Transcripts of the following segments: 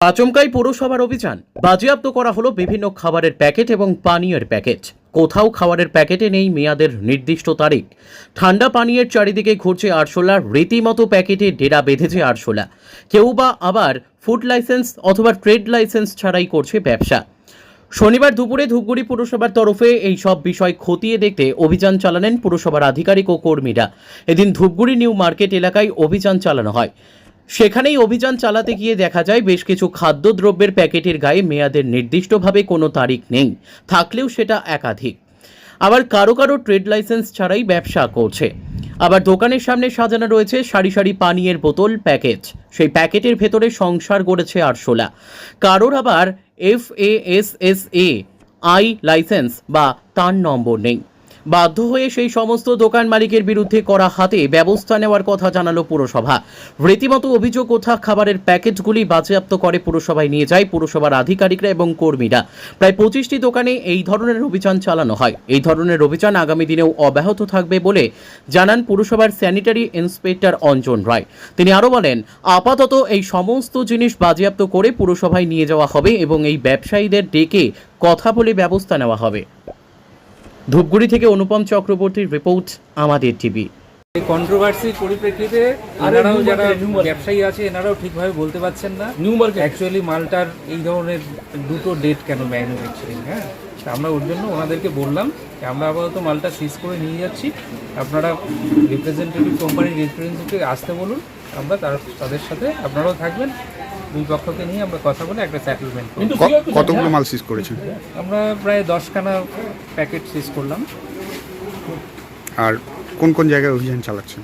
আচমকাই পৌরসভার অভিযান। বাজেয়াপ্ত করা হলো বিভিন্ন খাবারের প্যাকেট এবং পানীয়ের প্যাকেট। কোথাও খাবারের প্যাকেটে নেই মেয়াদের নির্দিষ্ট তারিখ। ঠান্ডা পানীয়ের চারিদিকে ঘুরছে আরশোলা, রীতিমতো প্যাকেটে ডেরা বেঁধেছে আরশোলা। কেউ বা আবার ফুড লাইসেন্স অথবা ট্রেড লাইসেন্স ছাড়াই করছে ব্যবসা। শনিবার দুপুরে ধূপগুড়ি পুরসভার তরফে এই সব বিষয় খতিয়ে দেখতে অভিযান চালালেন পুরসভার আধিকারিক ও কর্মীরা। এদিন ধূপগুড়ি নিউ মার্কেট এলাকায় অভিযান চালানো হয়। সেখানেই অভিযান চালাতে গিয়ে দেখা যায় বেশ কিছু খাদ্যদ্রব্যের প্যাকেটের গায়ে মেয়াদের নির্দিষ্টভাবে কোনো তারিখ নেই, থাকলেও সেটা একাধিক। আবার কারও কারও ট্রেড লাইসেন্স ছাড়াই ব্যবসা করছে। আবার দোকানের সামনে সাজানো রয়েছে সারি সারি পানীয়ের বোতল, প্যাকেজ। সেই প্যাকেটের ভেতরে সংসার গড়েছে আরশোলা। কারোর আবার F A S S A, I license বা তার নম্বর নেই। বাধ্য হয়ে সেই সমস্ত দোকান মালিকের বিরুদ্ধে করা হাতে ব্যবস্থা নেওয়ার কথা জানালো পুরসভা। রীতিমতো অভিযোগ ওঠা খাবারের প্যাকেটগুলি বাজেয়াপ্ত করে পুরসভায় নিয়ে যায় পুরসভার আধিকারিকরা এবং কর্মীরা। প্রায় পঁচিশটি দোকানে এই ধরনের অভিযান চালানো হয়। এই ধরনের অভিযান আগামী দিনেও অব্যাহত থাকবে বলে জানান পুরসভার স্যানিটারি ইন্সপেক্টর অঞ্জন রায়। তিনি আরও বলেন, আপাতত এই সমস্ত জিনিস বাজেয়াপ্ত করে পুরসভায় নিয়ে যাওয়া হবে এবং এই ব্যবসায়ীদের ডেকে কথা বলে ব্যবস্থা নেওয়া হবে। ধূপগুড়ি থেকে অনুপম চক্রবর্তীর রিপোর্ট আমাদের টিভি। এই কন্ট্রোভার্সির পরিপ্রেক্ষিতে এনারাও যারা ব্যবসায়ী আছে এনারাও ঠিকভাবে বলতে পারছেন না। New market. অ্যাকচুয়ালি মালটার এই ধরনের দুটো ডেট কেন ম্যানুফ্যাকচারিং হ্যাঁ? তা আমরা ওর জন্য ওনাদেরকে বললাম যে আমরা আপাতত মালটা সিজ করে নিয়ে যাচ্ছি। আপনারা রিপ্রেজেন্টেটিভ কোম্পানির রিপ্রেজেন্টেটিভ আসতে বলুন আমরা তার তাদের সাথে আপনারাও থাকবেন। দুই পক্ষকে নিয়ে আমরা কথা বলে একটা সেটেলমেন্ট কতগুলো মাল সিজ করেছেন? আমরা প্রায় দশখানা প্যাকেট সিজ করলাম। আর কোন কোন জায়গায় অভিযান চালাচ্ছেন?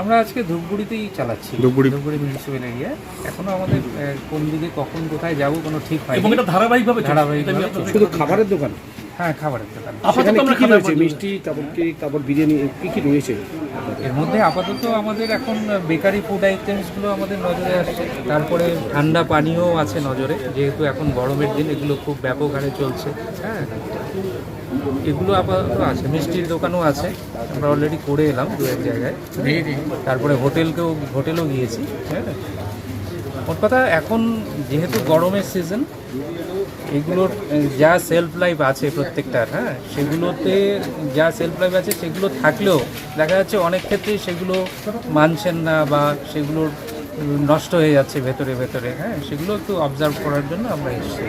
আমরা আজকে ধূপগুড়িতেই চালাচ্ছি। ধূপগুড়ি। ধূপগুড়ি মিউনিসিপ্যাল এরিয়া এখনও আমাদের কোন দিকে কখন কোথায় যাব কোনো ঠিক হয় এবং এটা ধারাবাহিকভাবে আপনাদের শুধু খাবারের দোকান? হ্যাঁ খাবারের দোকান আপাতত কি কি রয়েছে? মিষ্টি তারপর কি তারপর বিরিয়ানি কি কি রয়েছে? এর মধ্যে আপাতত আমাদের এখন বেকারি ফুড আইটেমসগুলো আমাদের নজরে আসছে। তারপরে ঠান্ডা পানীয় আছে নজরে যেহেতু এখন গরমের দিন এগুলো খুব ব্যাপক হারে চলছে। হ্যাঁ এগুলো আপাতত আছে। মিষ্টির দোকানও আছে। আমরা অলরেডি করে এলাম দু এক জায়গায় তারপরে হোটেলকেও হোটেলও গিয়েছি। হ্যাঁ। মোট কথা এখন যেহেতু গরমের সিজন এগুলোর যা সেলফ লাইফ আছে প্রত্যেকটার হ্যাঁ সেগুলোতে যা সেলফ লাইফ আছে সেগুলো থাকলেও দেখা যাচ্ছে অনেক ক্ষেত্রেই সেগুলো মানছেন না বা সেগুলোর নষ্ট হয়ে যাচ্ছে ভেতরে ভেতরে হ্যাঁ সেগুলো একটু অবজার্ভ করার জন্য আমরা এসেছি।